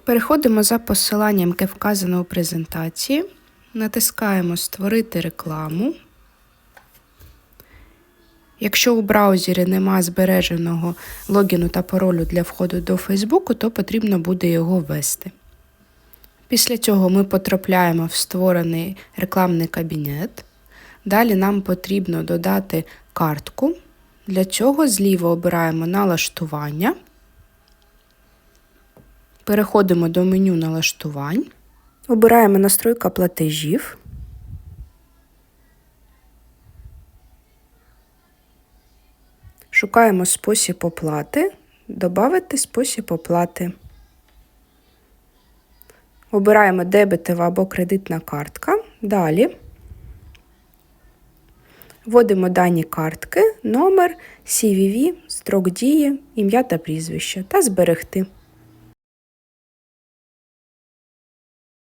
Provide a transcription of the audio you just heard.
Переходимо за посиланням, яке вказано у презентації. Натискаємо Створити рекламу. Якщо у браузері нема збереженого логіну та паролю для входу до Фейсбуку, то потрібно буде його ввести. Після цього ми потрапляємо в створений рекламний кабінет. Далі нам потрібно додати картку. Для цього зліва обираємо налаштування. Переходимо до меню налаштувань. Обираємо настройка платежів. Шукаємо спосіб оплати. Добавити спосіб оплати. Обираємо дебетова або кредитна картка. Далі вводимо дані картки, номер, CVV, строк дії, ім'я та прізвище та зберегти.